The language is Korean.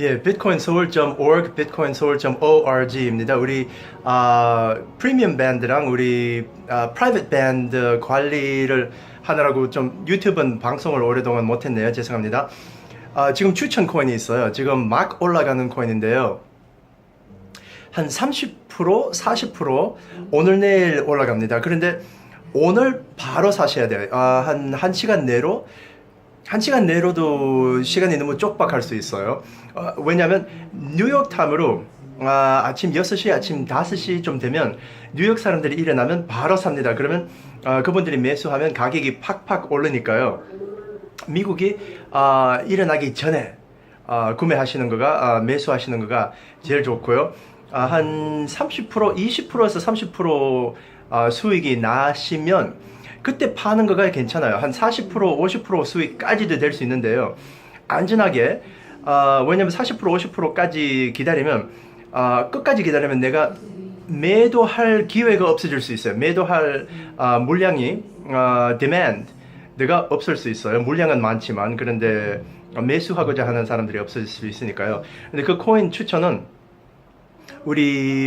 예, bitcoinseoul.org, bitcoinseoul.org입니다. 우리 아, 프리미엄 밴드랑 우리 아, 프라이빗 밴드 관리를 하느라고 좀 유튜브는 방송을 오랫동안 못했네요. 죄송합니다. 아, 지금 추천 코인이 있어요. 지금 막 올라가는 코인인데요. 한 30%, 40% 오늘 내일 올라갑니다. 그런데 오늘 바로 사셔야 돼요. 아, 한, 한 시간 내로 한 시간 내로도 시간이 너무 쪽박할 수 있어요. 어, 왜냐하면 뉴욕 탐으로 아, 아침 6시, 아침 5시 좀 되면 뉴욕 사람들이 일어나면 바로 삽니다. 그러면 어, 그분들이 매수하면 가격이 팍팍 오르니까요. 미국이 아, 일어나기 전에 아, 구매하시는 거가 아, 매수하시는 거가 제일 좋고요. 아, 한 30% 20%에서 30% 아, 수익이 나시면 그때 파는 거가 괜찮아요. 한 40% 50% 수익까지도 될 수 있는데요. 안전하게 아, 왜냐면 40% 50%까지 기다리면 아, 끝까지 기다리면 내가 매도할 기회가 없어질 수 있어요. 매도할 아, 물량이 아, demand 내가 없을 수 있어요. 물량은 많지만 그런데 매수하고자 하는 사람들이 없어질 수 있으니까요. 근데 그 코인 추천은 우리